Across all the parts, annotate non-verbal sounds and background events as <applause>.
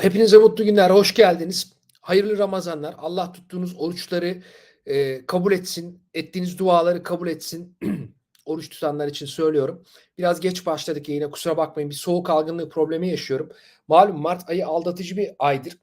Hepinize mutlu günler, hoş geldiniz. Hayırlı Ramazanlar. Allah tuttuğunuz oruçları e, kabul etsin, ettiğiniz duaları kabul etsin. <clears throat> Oruç tutanlar için söylüyorum. Biraz geç başladık yine kusura bakmayın. Bir soğuk algınlığı problemi yaşıyorum. Malum Mart ayı aldatıcı bir aydır.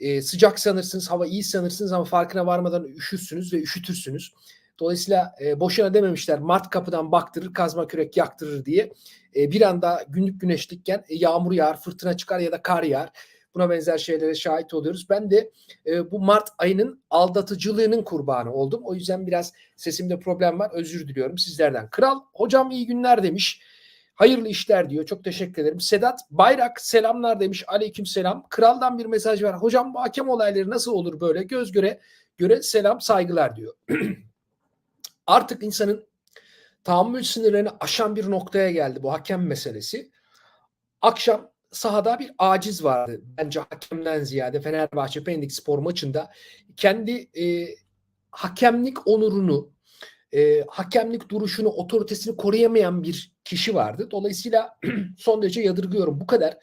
E, sıcak sanırsınız, hava iyi sanırsınız ama farkına varmadan üşürsünüz ve üşütürsünüz. Dolayısıyla e, boşuna dememişler Mart kapıdan baktırır, kazma kürek yaktırır diye. E, bir anda günlük güneşlikken e, yağmur yağar, fırtına çıkar ya da kar yağar. Buna benzer şeylere şahit oluyoruz. Ben de e, bu Mart ayının aldatıcılığının kurbanı oldum. O yüzden biraz sesimde problem var. Özür diliyorum sizlerden. Kral hocam iyi günler demiş. Hayırlı işler diyor. Çok teşekkür ederim. Sedat Bayrak selamlar demiş. Aleyküm selam. Kraldan bir mesaj var. Hocam bu hakem olayları nasıl olur böyle? Göz göre göre selam saygılar diyor. <clears throat> Artık insanın tahammül sınırlarını aşan bir noktaya geldi bu hakem meselesi. Akşam sahada bir aciz vardı. Bence hakemden ziyade Fenerbahçe Pendik Spor maçında kendi e, hakemlik onurunu, e, hakemlik duruşunu, otoritesini koruyamayan bir kişi vardı. Dolayısıyla <clears throat> son derece yadırgıyorum. Bu kadar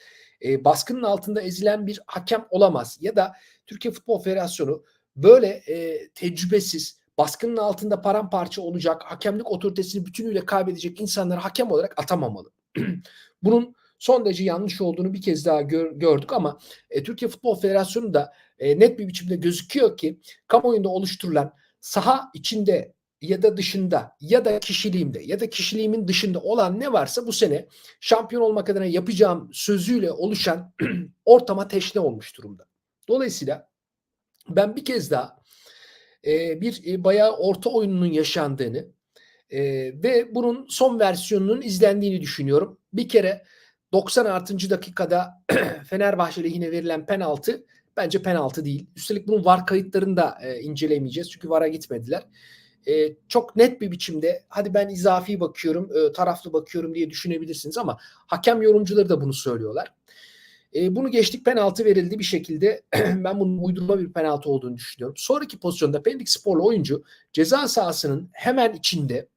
e, baskının altında ezilen bir hakem olamaz. Ya da Türkiye Futbol Federasyonu böyle e, tecrübesiz, baskının altında paramparça olacak, hakemlik otoritesini bütünüyle kaybedecek insanları hakem olarak atamamalı. <clears throat> Bunun son derece yanlış olduğunu bir kez daha gör, gördük ama e, Türkiye Futbol Federasyonu da e, net bir biçimde gözüküyor ki kamuoyunda oluşturulan saha içinde ya da dışında ya da kişiliğimde ya da kişiliğimin dışında olan ne varsa bu sene şampiyon olmak adına yapacağım sözüyle oluşan <clears throat> ortama teşne olmuş durumda. Dolayısıyla ben bir kez daha e, bir e, bayağı orta oyununun yaşandığını e, ve bunun son versiyonunun izlendiğini düşünüyorum. Bir kere 90 artıncı dakikada <clears throat> Fenerbahçe lehine verilen penaltı bence penaltı değil. Üstelik bunun VAR kayıtlarını da e, incelemeyeceğiz. Çünkü VAR'a gitmediler. E, çok net bir biçimde hadi ben izafi bakıyorum, e, taraflı bakıyorum diye düşünebilirsiniz ama hakem yorumcuları da bunu söylüyorlar. E, bunu geçtik penaltı verildi bir şekilde <clears throat> ben bunun uydurma bir penaltı olduğunu düşünüyorum. Sonraki pozisyonda Pendik Sporlu oyuncu ceza sahasının hemen içinde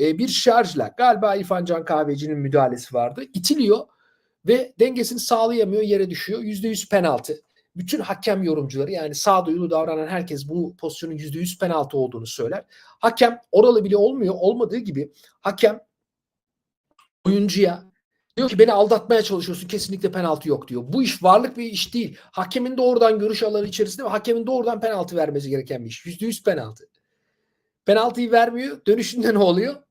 e, bir şarjla galiba İrfan Can Kahveci'nin müdahalesi vardı. İtiliyor ve dengesini sağlayamıyor yere düşüyor. %100 penaltı. Bütün hakem yorumcuları yani sağduyulu davranan herkes bu pozisyonun %100 penaltı olduğunu söyler. Hakem oralı bile olmuyor. Olmadığı gibi hakem oyuncuya diyor ki beni aldatmaya çalışıyorsun kesinlikle penaltı yok diyor. Bu iş varlık bir iş değil. Hakemin doğrudan görüş alanı içerisinde ve hakemin doğrudan penaltı vermesi gereken bir iş. %100 penaltı. Penaltıyı vermiyor. Dönüşünde ne oluyor?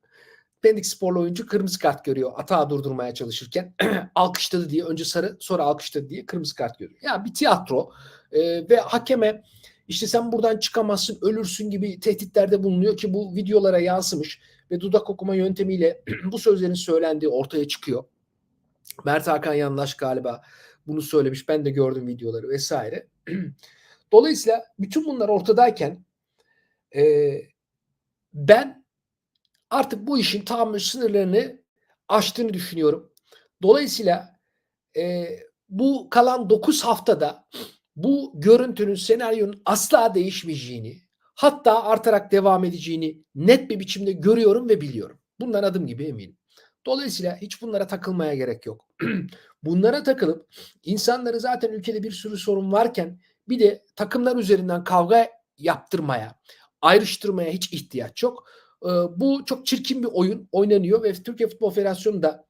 Pendik sporlu oyuncu kırmızı kart görüyor. Atağı durdurmaya çalışırken <clears throat> alkışladı diye önce sarı sonra alkışladı diye kırmızı kart görüyor. Ya yani bir tiyatro e, ve hakeme işte sen buradan çıkamazsın ölürsün gibi tehditlerde bulunuyor ki bu videolara yansımış ve dudak okuma yöntemiyle <clears throat> bu sözlerin söylendiği ortaya çıkıyor. Mert Hakan Yandaş galiba bunu söylemiş. Ben de gördüm videoları vesaire. <clears throat> Dolayısıyla bütün bunlar ortadayken e, ben artık bu işin tahammül sınırlarını aştığını düşünüyorum. Dolayısıyla e, bu kalan 9 haftada bu görüntünün, senaryonun asla değişmeyeceğini, hatta artarak devam edeceğini net bir biçimde görüyorum ve biliyorum. Bundan adım gibi eminim. Dolayısıyla hiç bunlara takılmaya gerek yok. <clears throat> bunlara takılıp insanları zaten ülkede bir sürü sorun varken bir de takımlar üzerinden kavga yaptırmaya, ayrıştırmaya hiç ihtiyaç yok. Ee, bu çok çirkin bir oyun oynanıyor ve Türkiye Futbol Federasyonu da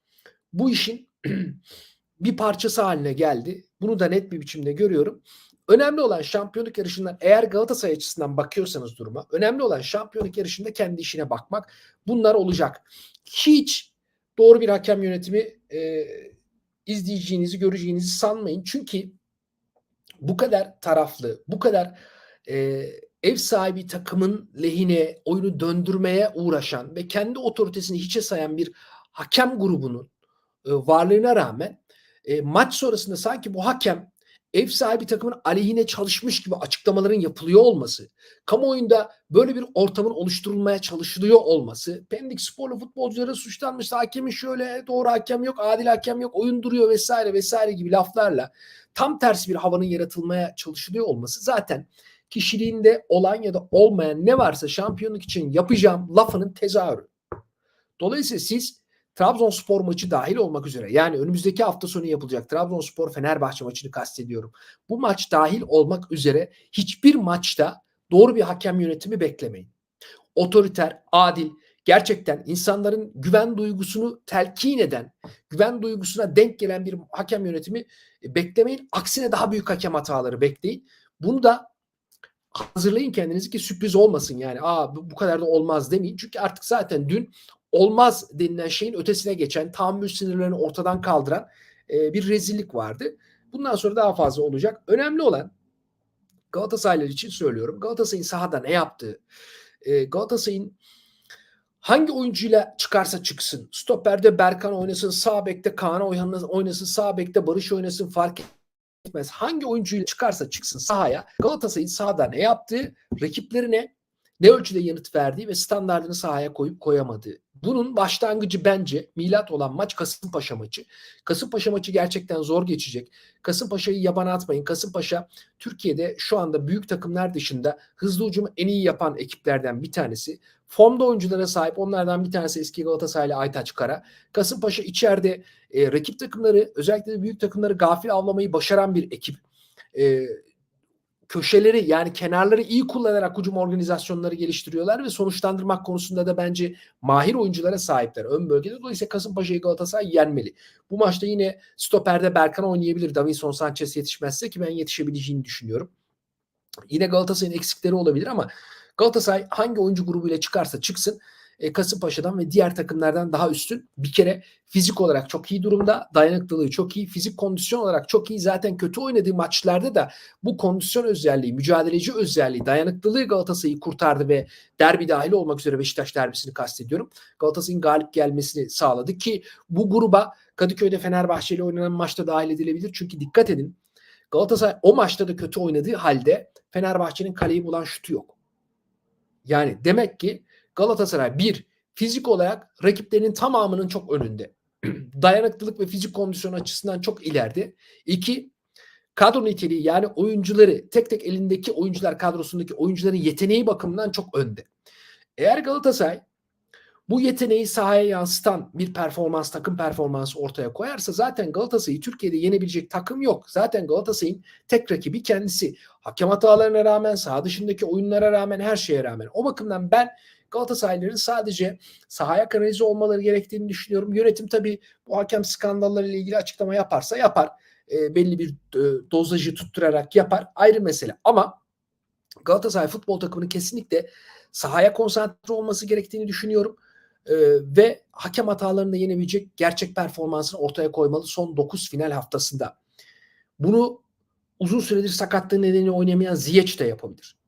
bu işin <clears throat> bir parçası haline geldi. Bunu da net bir biçimde görüyorum. Önemli olan şampiyonluk yarışından eğer Galatasaray açısından bakıyorsanız duruma önemli olan şampiyonluk yarışında kendi işine bakmak. Bunlar olacak. Hiç doğru bir hakem yönetimi e, izleyeceğinizi, göreceğinizi sanmayın. Çünkü bu kadar taraflı, bu kadar e, ev sahibi takımın lehine oyunu döndürmeye uğraşan ve kendi otoritesini hiçe sayan bir hakem grubunun e, varlığına rağmen e, maç sonrasında sanki bu hakem ev sahibi takımın aleyhine çalışmış gibi açıklamaların yapılıyor olması, kamuoyunda böyle bir ortamın oluşturulmaya çalışılıyor olması, Pendik sporlu futbolcuları suçlanmış, hakemin şöyle doğru hakem yok, adil hakem yok, oyun duruyor vesaire vesaire gibi laflarla tam tersi bir havanın yaratılmaya çalışılıyor olması zaten kişiliğinde olan ya da olmayan ne varsa şampiyonluk için yapacağım lafının tezahürü. Dolayısıyla siz Trabzonspor maçı dahil olmak üzere yani önümüzdeki hafta sonu yapılacak Trabzonspor Fenerbahçe maçını kastediyorum. Bu maç dahil olmak üzere hiçbir maçta doğru bir hakem yönetimi beklemeyin. Otoriter, adil, gerçekten insanların güven duygusunu telkin eden, güven duygusuna denk gelen bir hakem yönetimi beklemeyin. Aksine daha büyük hakem hataları bekleyin. Bunu da hazırlayın kendinizi ki sürpriz olmasın yani. Aa bu kadar da olmaz demeyin. Çünkü artık zaten dün olmaz denilen şeyin ötesine geçen, tahammül sınırlarını ortadan kaldıran e, bir rezillik vardı. Bundan sonra daha fazla olacak. Önemli olan Galatasaraylar için söylüyorum. Galatasaray'ın sahada ne yaptığı, e, Galatasaray'ın hangi oyuncuyla çıkarsa çıksın. Stoperde Berkan oynasın, sağ bekte Kaan oynasın, sağ bekte Barış oynasın fark etmez. Hangi oyuncuyla çıkarsa çıksın sahaya Galatasaray'ın sahada ne yaptığı, rakiplerine ne ölçüde yanıt verdiği ve standartını sahaya koyup koyamadığı. Bunun başlangıcı bence milat olan maç Kasımpaşa maçı. Kasımpaşa maçı gerçekten zor geçecek. Kasımpaşa'yı yabana atmayın. Kasımpaşa Türkiye'de şu anda büyük takımlar dışında hızlı ucumu en iyi yapan ekiplerden bir tanesi. Formda oyunculara sahip onlardan bir tanesi eski Galatasaraylı Aytaç Kara. Kasımpaşa içeride e, rakip takımları özellikle de büyük takımları gafil avlamayı başaran bir ekip. E, köşeleri yani kenarları iyi kullanarak hücum organizasyonları geliştiriyorlar ve sonuçlandırmak konusunda da bence mahir oyunculara sahipler ön bölgede. Dolayısıyla Kasımpaşa'yı Galatasaray yenmeli. Bu maçta yine stoperde Berkan oynayabilir. Davinson Sanchez yetişmezse ki ben yetişebileceğini düşünüyorum. Yine Galatasaray'ın eksikleri olabilir ama Galatasaray hangi oyuncu grubuyla çıkarsa çıksın e, Kasımpaşa'dan ve diğer takımlardan daha üstün. Bir kere fizik olarak çok iyi durumda. Dayanıklılığı çok iyi. Fizik kondisyon olarak çok iyi. Zaten kötü oynadığı maçlarda da bu kondisyon özelliği, mücadeleci özelliği, dayanıklılığı Galatasaray'ı kurtardı ve derbi dahil olmak üzere Beşiktaş derbisini kastediyorum. Galatasaray'ın galip gelmesini sağladı ki bu gruba Kadıköy'de Fenerbahçe ile oynanan maçta dahil edilebilir. Çünkü dikkat edin Galatasaray o maçta da kötü oynadığı halde Fenerbahçe'nin kaleyi bulan şutu yok. Yani demek ki Galatasaray bir fizik olarak rakiplerinin tamamının çok önünde. <clears throat> Dayanıklılık ve fizik kondisyon açısından çok ileride. İki kadro niteliği yani oyuncuları tek tek elindeki oyuncular kadrosundaki oyuncuların yeteneği bakımından çok önde. Eğer Galatasaray bu yeteneği sahaya yansıtan bir performans, takım performansı ortaya koyarsa zaten Galatasaray'ı Türkiye'de yenebilecek takım yok. Zaten Galatasaray'ın tek rakibi kendisi. Hakem hatalarına rağmen, sağ dışındaki oyunlara rağmen, her şeye rağmen. O bakımdan ben Galatasaraylıların sadece sahaya kanalize olmaları gerektiğini düşünüyorum. Yönetim tabii bu hakem skandalları ile ilgili açıklama yaparsa yapar. E, belli bir e, dozajı tutturarak yapar. Ayrı mesele. Ama Galatasaray futbol takımının kesinlikle sahaya konsantre olması gerektiğini düşünüyorum. E, ve hakem hatalarını da yenebilecek gerçek performansını ortaya koymalı son 9 final haftasında. Bunu uzun süredir sakatlığı nedeniyle oynamayan Ziyech de yapabilir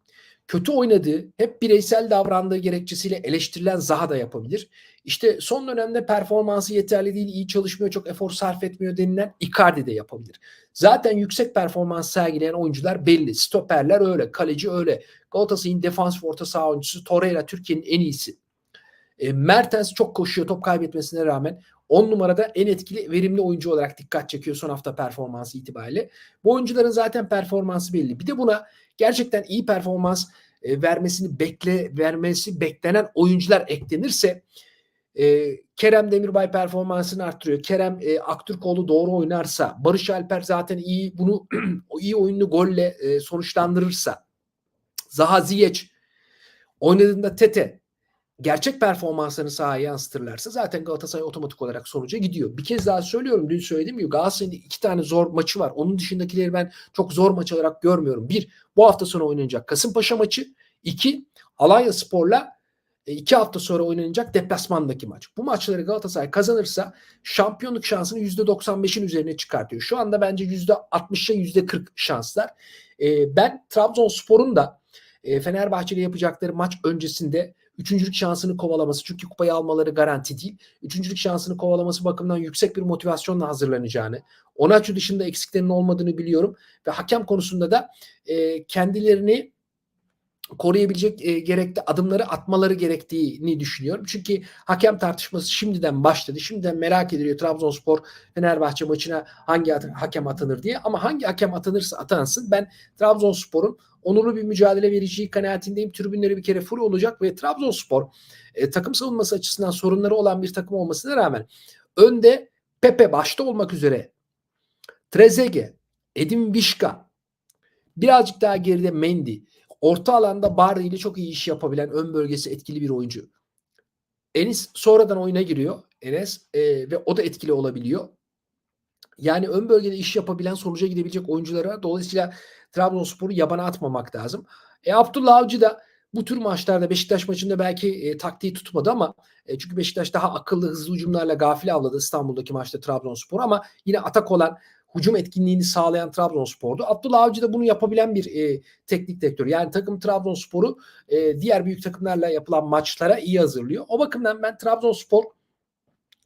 kötü oynadığı, hep bireysel davrandığı gerekçesiyle eleştirilen Zaha da yapabilir. İşte son dönemde performansı yeterli değil, iyi çalışmıyor, çok efor sarf etmiyor denilen Icardi de yapabilir. Zaten yüksek performans sergileyen oyuncular belli. Stoperler öyle, kaleci öyle. Galatasaray'ın defans orta saha oyuncusu Torreira Türkiye'nin en iyisi. E, Mertens çok koşuyor top kaybetmesine rağmen 10 numarada en etkili verimli oyuncu olarak dikkat çekiyor son hafta performansı itibariyle. Bu oyuncuların zaten performansı belli. Bir de buna gerçekten iyi performans e, vermesini bekle vermesi beklenen oyuncular eklenirse e, Kerem Demirbay performansını arttırıyor. Kerem e, Aktürkoğlu doğru oynarsa, Barış Alper zaten iyi bunu <clears throat> iyi oyununu golle e, sonuçlandırırsa, Zaha Ziyech oynadığında Tete gerçek performanslarını sahaya yansıtırlarsa zaten Galatasaray otomatik olarak sonuca gidiyor. Bir kez daha söylüyorum dün söylediğim gibi Galatasaray'ın iki tane zor maçı var. Onun dışındakileri ben çok zor maç olarak görmüyorum. Bir, bu hafta sonu oynanacak Kasımpaşa maçı. İki, Alanya Spor'la e, iki hafta sonra oynanacak deplasmandaki maç. Bu maçları Galatasaray kazanırsa şampiyonluk şansını %95'in üzerine çıkartıyor. Şu anda bence %60'a %40 şanslar. E, ben Trabzonspor'un da e, Fenerbahçe ile yapacakları maç öncesinde Üçüncülük şansını kovalaması çünkü kupayı almaları garanti değil. Üçüncülük şansını kovalaması bakımından yüksek bir motivasyonla hazırlanacağını, Onaçu dışında eksiklerinin olmadığını biliyorum ve hakem konusunda da e, kendilerini koruyabilecek e, gerekli adımları atmaları gerektiğini düşünüyorum. Çünkü hakem tartışması şimdiden başladı. Şimdiden merak ediliyor Trabzonspor Fenerbahçe maçına hangi hakem atanır diye. Ama hangi hakem atanırsa atansın ben Trabzonspor'un onurlu bir mücadele vereceği kanaatindeyim. Tribünleri bir kere full olacak ve Trabzonspor e, takım savunması açısından sorunları olan bir takım olmasına rağmen önde Pepe başta olmak üzere Trezeguet, Edin Vişka, birazcık daha geride Mendy, orta alanda Bardi ile çok iyi iş yapabilen ön bölgesi etkili bir oyuncu. Enis sonradan oyuna giriyor. Enes e, ve o da etkili olabiliyor. Yani ön bölgede iş yapabilen sonuca gidebilecek oyunculara dolayısıyla Trabzonspor'u yabana atmamak lazım. E, Abdullah Avcı da bu tür maçlarda Beşiktaş maçında belki e, taktiği tutmadı ama e, çünkü Beşiktaş daha akıllı hızlı hücumlarla gafil avladı İstanbul'daki maçta Trabzonspor ama yine atak olan hücum etkinliğini sağlayan Trabzonspor'du. Abdullah Avcı da bunu yapabilen bir e, teknik direktör. Yani takım Trabzonspor'u e, diğer büyük takımlarla yapılan maçlara iyi hazırlıyor. O bakımdan ben Trabzonspor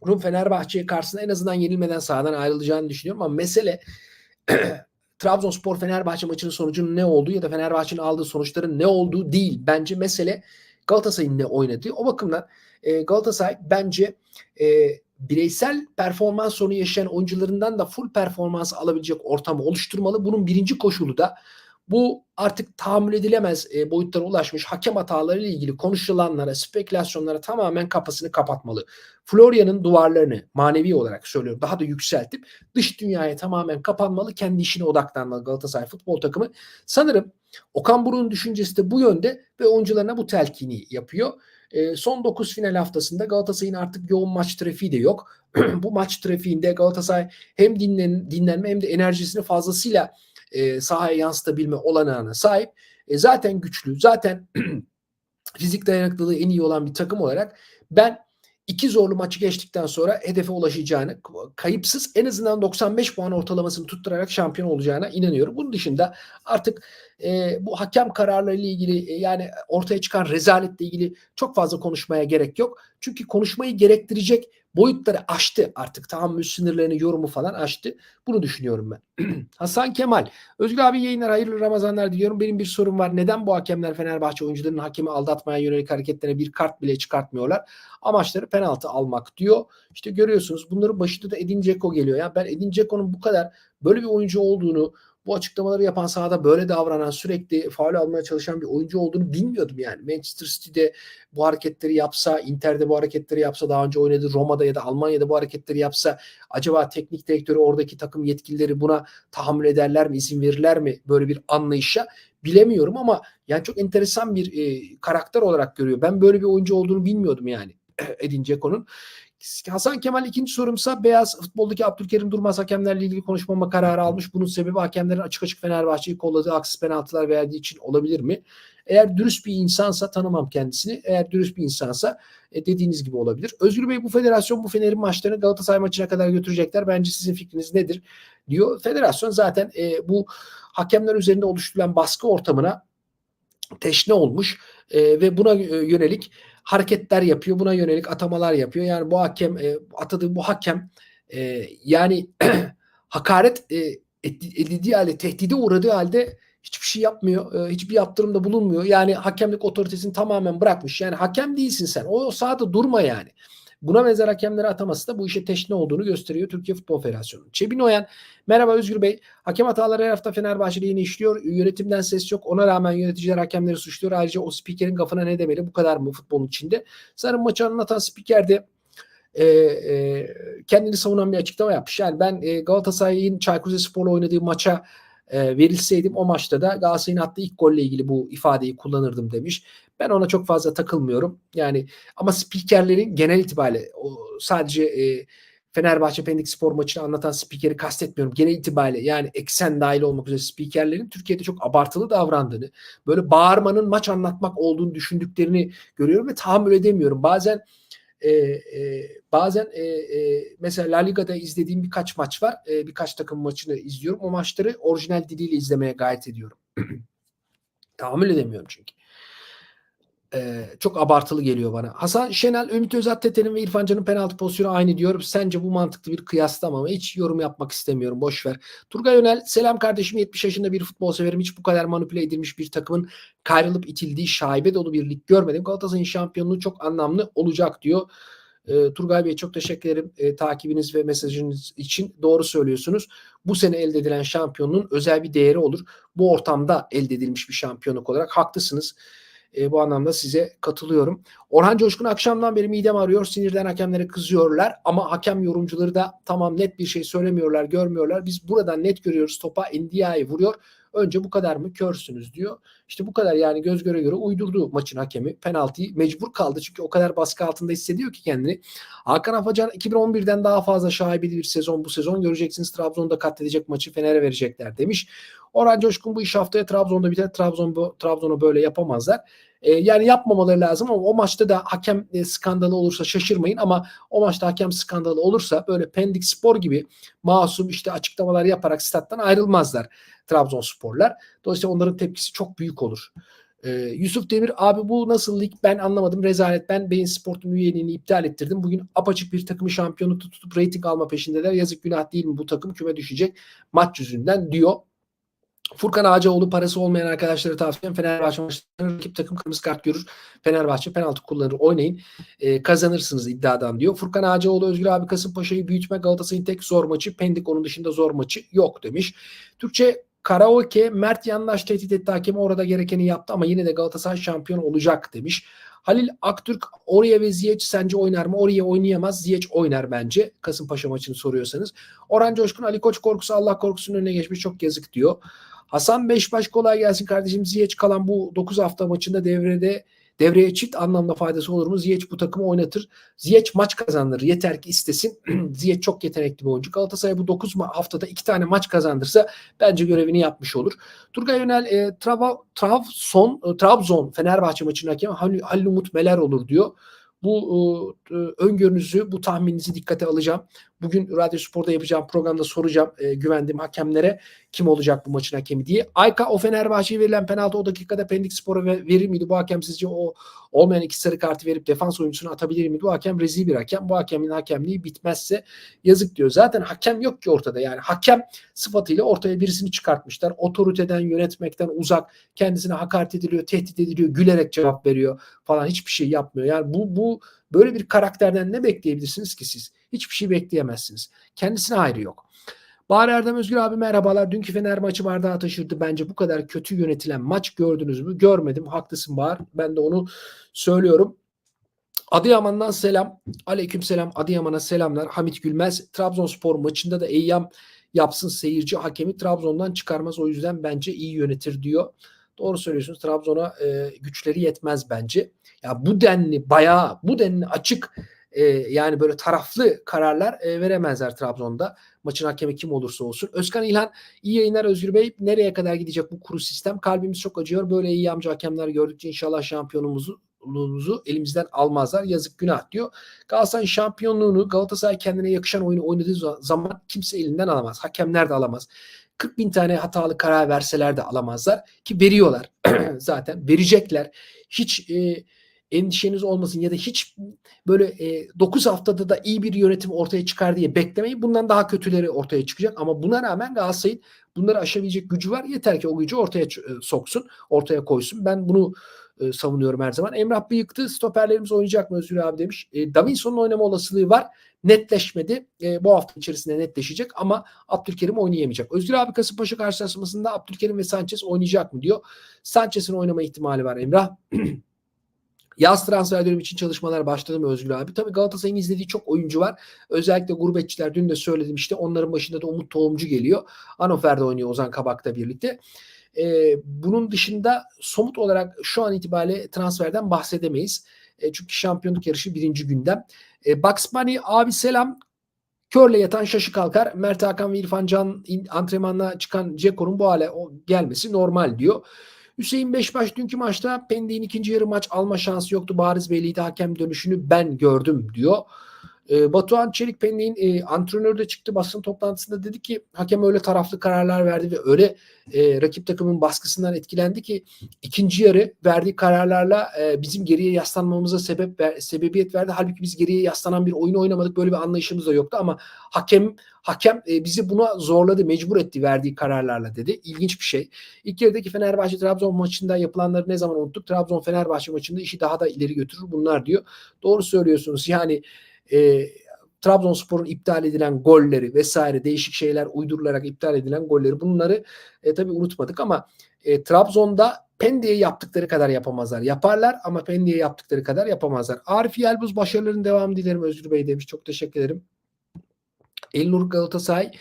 Rum Fenerbahçe karşısında en azından yenilmeden sahadan ayrılacağını düşünüyorum ama mesele <clears throat> Trabzonspor Fenerbahçe maçının sonucunun ne olduğu ya da Fenerbahçe'nin aldığı sonuçların ne olduğu değil. Bence mesele Galatasaray'ın ne oynadığı. O bakımdan e, Galatasaray bence e, bireysel performans sorunu yaşayan oyuncularından da full performans alabilecek ortamı oluşturmalı. Bunun birinci koşulu da bu artık tahammül edilemez e, boyutlara ulaşmış hakem hataları ile ilgili konuşulanlara, spekülasyonlara tamamen kapısını kapatmalı. Florya'nın duvarlarını manevi olarak söylüyorum daha da yükseltip dış dünyaya tamamen kapanmalı, kendi işine odaklanmalı Galatasaray futbol takımı. Sanırım Okan Buruk'un düşüncesi de bu yönde ve oyuncularına bu telkini yapıyor. E, son 9 final haftasında Galatasaray'ın artık yoğun maç trafiği de yok. <clears throat> bu maç trafiğinde Galatasaray hem dinlen, dinlenme hem de enerjisini fazlasıyla e, sahaya yansıtabilme olanağına sahip. E, zaten güçlü, zaten <clears throat> fizik dayanıklılığı en iyi olan bir takım olarak ben iki zorlu maçı geçtikten sonra hedefe ulaşacağını, kayıpsız en azından 95 puan ortalamasını tutturarak şampiyon olacağına inanıyorum. Bunun dışında artık e, bu hakem kararları ile ilgili e, yani ortaya çıkan rezaletle ilgili çok fazla konuşmaya gerek yok. Çünkü konuşmayı gerektirecek boyutları aştı artık tahammül sınırlarını yorumu falan aştı. Bunu düşünüyorum ben. <clears throat> Hasan Kemal. Özgür abi yayınlar hayırlı Ramazanlar diliyorum. Benim bir sorum var. Neden bu hakemler Fenerbahçe oyuncularının hakemi aldatmaya yönelik hareketlerine bir kart bile çıkartmıyorlar? Amaçları penaltı almak diyor. İşte görüyorsunuz bunların başında da Edin Dzeko geliyor. Ya ben Edin Dzeko'nun bu kadar böyle bir oyuncu olduğunu bu açıklamaları yapan sahada böyle davranan sürekli faul almaya çalışan bir oyuncu olduğunu bilmiyordum yani. Manchester City'de bu hareketleri yapsa, Inter'de bu hareketleri yapsa daha önce oynadı Roma'da ya da Almanya'da bu hareketleri yapsa acaba teknik direktörü oradaki takım yetkilileri buna tahammül ederler mi, izin verirler mi böyle bir anlayışa bilemiyorum ama yani çok enteresan bir e, karakter olarak görüyor. Ben böyle bir oyuncu olduğunu bilmiyordum yani <clears throat> Edin Dzeko'nun. Hasan Kemal ikinci sorumsa beyaz futboldaki Abdülkerim Durmaz hakemlerle ilgili konuşmama kararı almış. Bunun sebebi hakemlerin açık açık Fenerbahçe'yi kolladığı haksız penaltılar verdiği için olabilir mi? Eğer dürüst bir insansa tanımam kendisini. Eğer dürüst bir insansa e, dediğiniz gibi olabilir. Özgür Bey bu federasyon bu Fener'in maçlarını Galatasaray maçına kadar götürecekler. Bence sizin fikriniz nedir? diyor. Federasyon zaten e, bu hakemler üzerinde oluşturulan baskı ortamına teşne olmuş e, ve buna yönelik hareketler yapıyor. Buna yönelik atamalar yapıyor. Yani bu hakem e, atadığı bu hakem e, yani <clears throat> hakaret e, edildiği halde tehdide uğradığı halde hiçbir şey yapmıyor. E, hiçbir yaptırımda bulunmuyor. Yani hakemlik otoritesini tamamen bırakmış. Yani hakem değilsin sen. O sahada durma yani. Buna benzer hakemleri ataması da bu işe teşne olduğunu gösteriyor Türkiye Futbol Federasyonu. Çebin Oyan, merhaba Özgür Bey. Hakem hataları her hafta Fenerbahçe'de yine işliyor. Yönetimden ses yok. Ona rağmen yöneticiler hakemleri suçluyor. Ayrıca o spikerin kafana ne demeli? Bu kadar mı futbolun içinde? Sanırım maçı anlatan spiker de e, e, kendini savunan bir açıklama yapmış. Yani ben e, Galatasaray'ın Çaykur Rizespor'la oynadığı maça e, verilseydim o maçta da Galatasaray'ın attığı ilk golle ilgili bu ifadeyi kullanırdım demiş. Ben ona çok fazla takılmıyorum. Yani ama spikerlerin genel itibariyle o sadece e, Fenerbahçe Pendik Spor maçını anlatan spikeri kastetmiyorum. Genel itibariyle yani eksen dahil olmak üzere spikerlerin Türkiye'de çok abartılı davrandığını, böyle bağırmanın maç anlatmak olduğunu düşündüklerini görüyorum ve tahammül edemiyorum. Bazen e, e, bazen e, e, mesela La Liga'da izlediğim birkaç maç var. E, birkaç takım maçını izliyorum. O maçları orijinal diliyle izlemeye gayret ediyorum. <clears throat> tahammül edemiyorum çünkü. Ee, çok abartılı geliyor bana. Hasan Şenel, Ümit Özat Tete'nin ve İrfan Can'ın penaltı pozisyonu aynı diyor. Sence bu mantıklı bir kıyaslama mı? Hiç yorum yapmak istemiyorum. Boş ver. Turgay Önel, selam kardeşim 70 yaşında bir futbol severim. Hiç bu kadar manipüle edilmiş bir takımın kayrılıp itildiği şaibe dolu bir lig görmedim. Galatasaray'ın şampiyonluğu çok anlamlı olacak diyor. E, Turgay Bey çok teşekkür ederim e, takibiniz ve mesajınız için. Doğru söylüyorsunuz. Bu sene elde edilen şampiyonluğun özel bir değeri olur. Bu ortamda elde edilmiş bir şampiyonluk olarak haklısınız. E, bu anlamda size katılıyorum. Orhan Coşkun akşamdan beri midem arıyor. Sinirden hakemlere kızıyorlar. Ama hakem yorumcuları da tamam net bir şey söylemiyorlar, görmüyorlar. Biz buradan net görüyoruz. Topa Ndiaye vuruyor. Önce bu kadar mı körsünüz diyor. İşte bu kadar yani göz göre göre uydurdu maçın hakemi. Penaltıyı mecbur kaldı çünkü o kadar baskı altında hissediyor ki kendini. Hakan Afacan 2011'den daha fazla şaibeli bir sezon bu sezon göreceksiniz. Trabzon'da katledecek maçı Fener'e verecekler demiş. Orhan Coşkun bu iş haftaya Trabzon'da biter. Trabzon Trabzon'u böyle yapamazlar. E, yani yapmamaları lazım ama o maçta da hakem e, skandalı olursa şaşırmayın ama o maçta hakem skandalı olursa böyle Pendik Spor gibi masum işte açıklamalar yaparak stat'tan ayrılmazlar Trabzonsporlar. Dolayısıyla onların tepkisi çok büyük olur. Ee, Yusuf Demir abi bu nasıl lig ben anlamadım rezalet ben Beyin Sport'un üyeliğini iptal ettirdim. Bugün apaçık bir takımı şampiyonluk tutup reyting alma peşindeler. Yazık günah değil mi bu takım küme düşecek maç yüzünden diyor. Furkan Ağacaoğlu parası olmayan arkadaşlara tavsiyem Fenerbahçe maçlarında rakip takım kırmızı kart görür. Fenerbahçe penaltı kullanır oynayın. E, kazanırsınız iddiadan diyor. Furkan Ağacaoğlu Özgür abi Kasımpaşa'yı büyütme Galatasaray'ın tek zor maçı. Pendik onun dışında zor maçı yok demiş. Türkçe Karaoke Mert yanlış tehdit etti hakemi orada gerekeni yaptı ama yine de Galatasaray şampiyon olacak demiş. Halil Aktürk oraya ve Ziyech sence oynar mı? Oraya oynayamaz. Ziyech oynar bence. Kasımpaşa maçını soruyorsanız. Orhan Coşkun Ali Koç korkusu Allah korkusunun önüne geçmiş çok yazık diyor. Hasan Beşbaş kolay gelsin kardeşim. Ziyech kalan bu 9 hafta maçında devrede devreye çift anlamda faydası olur mu? Ziyech bu takımı oynatır. Ziyech maç kazanır. Yeter ki istesin. <clears throat> Ziyech çok yetenekli bir oyuncu. Galatasaray bu 9 haftada 2 tane maç kazandırsa bence görevini yapmış olur. Turgay Önel e, Trabzon, e, Trabzon Fenerbahçe maçının hakemi Halil, Halil Umut Meler olur diyor. Bu e, öngörünüzü, bu tahmininizi dikkate alacağım. Bugün Radyo Spor'da yapacağım programda soracağım e, güvendiğim hakemlere kim olacak bu maçın hakemi diye. Ayka o Fenerbahçe'ye verilen penaltı o dakikada Pendik Spor'a verir miydi? Bu hakem sizce o olmayan iki sarı kartı verip defans oyuncusunu atabilir miydi? Bu hakem rezil bir hakem. Bu hakemin hakemliği bitmezse yazık diyor. Zaten hakem yok ki ortada. Yani hakem sıfatıyla ortaya birisini çıkartmışlar. Otoriteden, yönetmekten uzak. Kendisine hakaret ediliyor, tehdit ediliyor, gülerek cevap veriyor falan. Hiçbir şey yapmıyor. Yani bu bu böyle bir karakterden ne bekleyebilirsiniz ki siz? Hiçbir şey bekleyemezsiniz. Kendisine ayrı yok. Bahar Erdem Özgür abi merhabalar. Dünkü Fener maçı bardağı taşırdı. Bence bu kadar kötü yönetilen maç gördünüz mü? Görmedim. Haklısın Bahar. Ben de onu söylüyorum. Adıyaman'dan selam. Aleyküm selam. Adıyaman'a selamlar. Hamit Gülmez. Trabzonspor maçında da Eyyam yapsın seyirci hakemi Trabzon'dan çıkarmaz. O yüzden bence iyi yönetir diyor. Doğru söylüyorsunuz. Trabzon'a e, güçleri yetmez bence. Ya bu denli bayağı bu denli açık e, yani böyle taraflı kararlar e, veremezler Trabzon'da. Maçın hakemi kim olursa olsun. Özkan İlhan iyi yayınlar Özgür Bey. Nereye kadar gidecek bu kuru sistem? Kalbimiz çok acıyor. Böyle iyi amca hakemler gördükçe inşallah şampiyonumuzu şampiyonluğumuzu elimizden almazlar. Yazık günah diyor. Galatasaray şampiyonluğunu Galatasaray kendine yakışan oyunu oynadığı zaman kimse elinden alamaz. Hakemler de alamaz. 40 bin tane hatalı karar verseler de alamazlar ki veriyorlar <clears throat> zaten verecekler. Hiç e, endişeniz olmasın ya da hiç böyle e, 9 haftada da iyi bir yönetim ortaya çıkar diye beklemeyin. Bundan daha kötüleri ortaya çıkacak ama buna rağmen Galatasaray'ın bunları aşabilecek gücü var. Yeter ki o gücü ortaya e, soksun, ortaya koysun. Ben bunu e, savunuyorum her zaman. Emrah Bıyıktı stoperlerimiz oynayacak mı Özgür abi demiş. E, Davinson'un oynama olasılığı var. Netleşmedi. E, bu hafta içerisinde netleşecek ama Abdülkerim oynayamayacak. Özgür abi Kasımpaşa karşılaşmasında Abdülkerim ve Sanchez oynayacak mı diyor. Sanchez'in oynama ihtimali var Emrah. <clears throat> Yaz transfer dönemi için çalışmalar başladı mı Özgür abi? Tabii Galatasaray'ın izlediği çok oyuncu var. Özellikle gurbetçiler dün de söyledim işte onların başında da Umut Tohumcu geliyor. Anofer'de oynuyor Ozan Kabak'ta birlikte. E, bunun dışında somut olarak şu an itibariyle transferden bahsedemeyiz. E, çünkü şampiyonluk yarışı birinci gündem. E, Bugs Bunny abi selam. Körle yatan şaşı kalkar. Mert Hakan ve İrfan Can antrenmanla çıkan Ceko'nun bu hale gelmesi normal diyor. Hüseyin Beşbaş dünkü maçta Pendik'in ikinci yarı maç alma şansı yoktu. Bariz belliydi hakem dönüşünü ben gördüm diyor. E, Batuhan Çelik Pendik'in e, antrenörü de çıktı basın toplantısında dedi ki hakem öyle taraflı kararlar verdi ve öyle e, rakip takımın baskısından etkilendi ki ikinci yarı verdiği kararlarla e, bizim geriye yaslanmamıza sebep ver, sebebiyet verdi. Halbuki biz geriye yaslanan bir oyun oynamadık. Böyle bir anlayışımız da yoktu ama hakem hakem e, bizi buna zorladı, mecbur etti verdiği kararlarla dedi. İlginç bir şey. İlk yarıdaki Fenerbahçe Trabzon maçında yapılanları ne zaman unuttuk? Trabzon Fenerbahçe maçında işi daha da ileri götürür bunlar diyor. Doğru söylüyorsunuz. Yani e, Trabzonspor'un iptal edilen golleri vesaire değişik şeyler uydurularak iptal edilen golleri bunları e, tabii unutmadık ama e, Trabzon'da Pendik'e yaptıkları kadar yapamazlar. Yaparlar ama Pendik'e yaptıkları kadar yapamazlar. Arif Yelbuz başarıların devamı dilerim Özgür Bey demiş. Çok teşekkür ederim. Elnur Galatasaray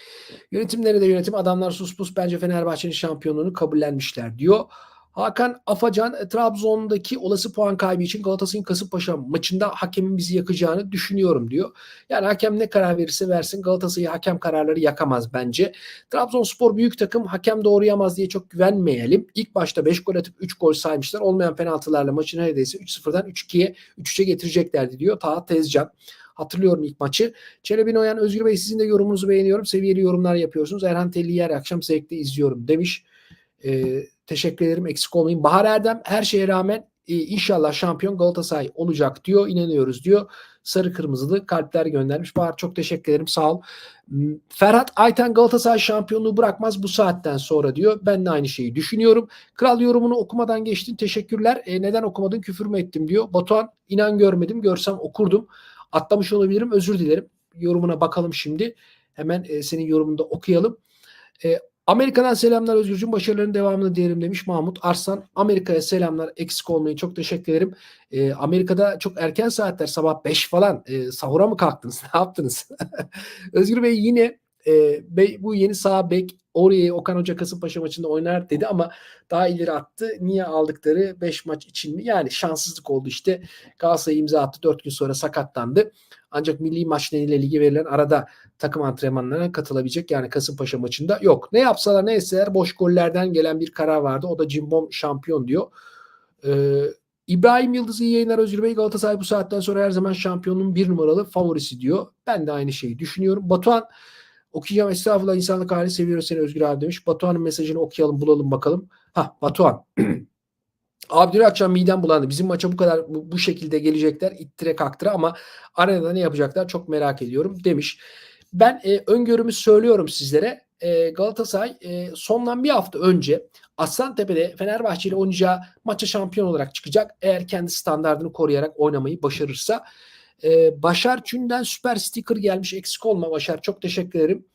yönetimleri de yönetim adamlar sus pus bence Fenerbahçe'nin şampiyonluğunu kabullenmişler diyor. Hakan Afacan e, Trabzon'daki olası puan kaybı için Galatasaray'ın Kasımpaşa maçında hakemin bizi yakacağını düşünüyorum diyor. Yani hakem ne karar verirse versin Galatasaray'ı hakem kararları yakamaz bence. Trabzonspor büyük takım hakem doğrayamaz diye çok güvenmeyelim. İlk başta 5 gol atıp 3 gol saymışlar. Olmayan penaltılarla maçı neredeyse 3-0'dan 3-2'ye 3-3'e getireceklerdi diyor. Taha Tezcan. Hatırlıyorum ilk maçı. Çelebi Noyan Özgür Bey sizin de yorumunuzu beğeniyorum. Seviyeli yorumlar yapıyorsunuz. Erhan Telli'yi her akşam zevkle izliyorum demiş. Ee, teşekkür ederim. Eksik olmayın. Bahar Erdem her şeye rağmen e, inşallah şampiyon Galatasaray olacak diyor. İnanıyoruz diyor. Sarı kırmızılı kalpler göndermiş. Bahar çok teşekkür ederim. Sağ ol. Ferhat Ayten Galatasaray şampiyonluğu bırakmaz bu saatten sonra diyor. Ben de aynı şeyi düşünüyorum. Kral yorumunu okumadan geçtin. Teşekkürler. E, neden okumadın? Küfür mü ettim diyor. Batuhan inan görmedim. Görsem okurdum. Atlamış olabilirim. Özür dilerim. Yorumuna bakalım şimdi. Hemen e, senin yorumunu da okuyalım. E, Amerika'dan selamlar Özgürcüğüm. Başarıların devamını diyelim demiş Mahmut Arslan. Amerika'ya selamlar. Eksik olmayın. Çok teşekkür ederim. E, Amerika'da çok erken saatler sabah 5 falan. E, sahura mı kalktınız? <laughs> Ne yaptınız? <laughs> Özgür Bey yine e, bu yeni sağ bek oraya Okan Hoca Kasımpaşa maçında oynar dedi ama daha ileri attı. Niye aldıkları 5 maç için mi? Yani şanssızlık oldu işte. Galatasaray imza attı. 4 gün sonra sakatlandı. Ancak milli maç nedeniyle lige verilen arada takım antrenmanlarına katılabilecek. Yani Kasımpaşa maçında yok. Ne yapsalar ne etseler boş gollerden gelen bir karar vardı. O da Cimbom şampiyon diyor. Ee, İbrahim Yıldız iyi yayınlar Özgür Bey. Galatasaray bu saatten sonra her zaman şampiyonun bir numaralı favorisi diyor. Ben de aynı şeyi düşünüyorum. Batuhan okuyacağım estağfurullah insanlık hali seviyorum seni Özgür abi demiş. Batuhan'ın mesajını okuyalım bulalım bakalım. Ha Batuhan. <clears throat> Abi dün akşam midem bulandı. Bizim maça bu kadar bu, bu şekilde gelecekler ittire kaktıra ama arenada ne yapacaklar çok merak ediyorum demiş. Ben e, öngörümü söylüyorum sizlere. E, Galatasaray e, sondan bir hafta önce Aslantepe'de Fenerbahçe ile oynayacağı maça şampiyon olarak çıkacak. Eğer kendi standartını koruyarak oynamayı başarırsa. E, Başar Çün'den süper sticker gelmiş. Eksik olma Başar. Çok teşekkür ederim.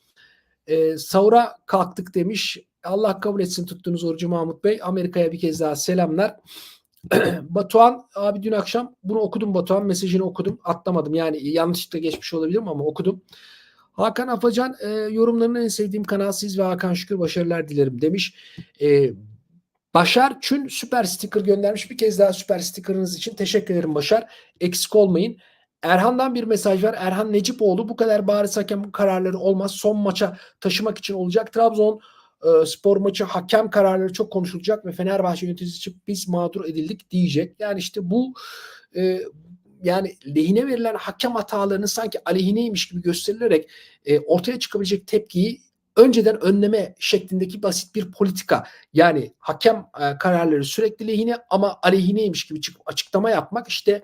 E, Saura kalktık demiş. Allah kabul etsin tuttuğunuz orucu Mahmut Bey. Amerika'ya bir kez daha selamlar. <clears throat> Batuhan abi dün akşam bunu okudum Batuhan mesajını okudum atlamadım yani yanlışlıkla geçmiş olabilirim ama okudum. Hakan Afacan e, yorumlarını en sevdiğim kanal siz ve Hakan Şükür başarılar dilerim demiş. E, Başar Çün süper sticker göndermiş. Bir kez daha süper stickerınız için teşekkür ederim Başar. Eksik olmayın. Erhan'dan bir mesaj var. Erhan Necipoğlu bu kadar bariz hakem kararları olmaz. Son maça taşımak için olacak. Trabzon e, spor maçı hakem kararları çok konuşulacak ve Fenerbahçe yöneticisi çıkıp biz mağdur edildik diyecek. Yani işte bu e, yani lehine verilen hakem hatalarının sanki aleyhineymiş gibi gösterilerek e, ortaya çıkabilecek tepkiyi önceden önleme şeklindeki basit bir politika. Yani hakem e, kararları sürekli lehine ama aleyhineymiş gibi çıkıp açıklama yapmak işte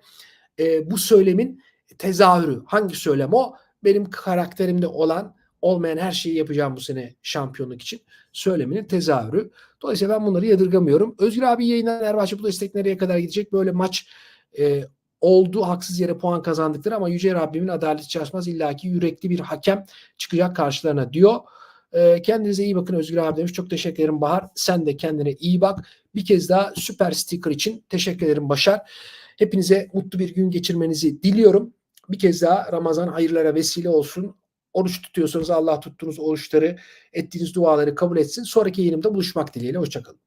e, bu söylemin tezahürü. Hangi söylem o? Benim karakterimde olan olmayan her şeyi yapacağım bu sene şampiyonluk için söyleminin tezahürü. Dolayısıyla ben bunları yadırgamıyorum. Özgür abi yayınlanan Erbahçe bu destek nereye kadar gidecek? Böyle maç e, oldu haksız yere puan kazandıkları ama Yüce Rabbimin adaleti çalışmaz illaki yürekli bir hakem çıkacak karşılarına diyor. E, kendinize iyi bakın Özgür abi demiş. Çok teşekkür ederim Bahar. Sen de kendine iyi bak. Bir kez daha süper sticker için teşekkür ederim Başar. Hepinize mutlu bir gün geçirmenizi diliyorum. Bir kez daha Ramazan hayırlara vesile olsun. Oruç tutuyorsanız Allah tuttuğunuz oruçları, ettiğiniz duaları kabul etsin. Sonraki yayınımda buluşmak dileğiyle. Hoşçakalın.